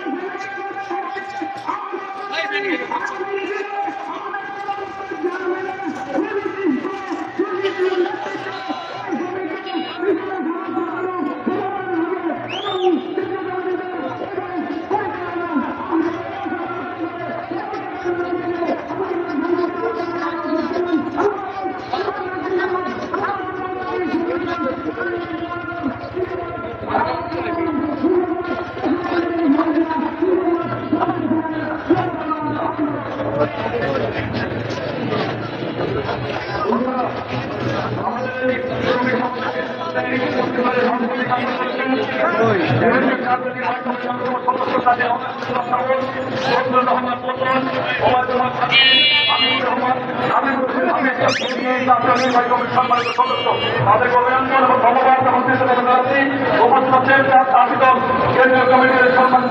Thank you. তাদেরকে অভিনন্দন এবং ধন্যবাদ এবং জানাচ্ছি উপস্থিত হচ্ছেন কেন্দ্রীয় কমিটির সম্মানিত সভাপতি